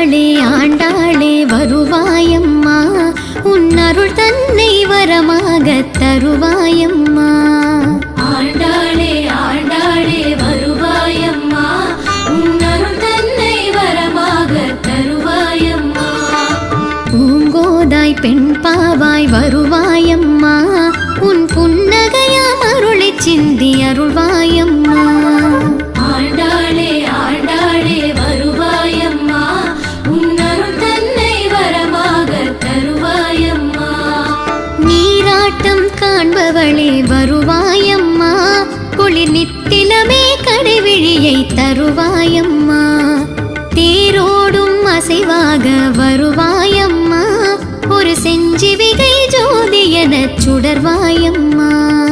ஆண்டாளே ஆண்டாளே வருவாயம்மா. உன் அருள் தன்னை வரமாக தருவாயம்மா. ஆண்டாளே ஆண்டாளே வருவாயம்மா. உன்னருள் தன்னை வரமாக தருவாயம்மா. பூங்கோதாய் பெண் பாவாய் வருவாயம்மா. உன் புன்னகையாம் அருளைச் சிந்தி அருள்வாயம்மா. குளிர் நித்திலமே கடைவிழியை தருவாயம்மா. தேரோடும் அசைவாக வருவாயம்மா. ஒரு செஞ்சிவிகை ஜோதி என சுடர்வாயம்மா.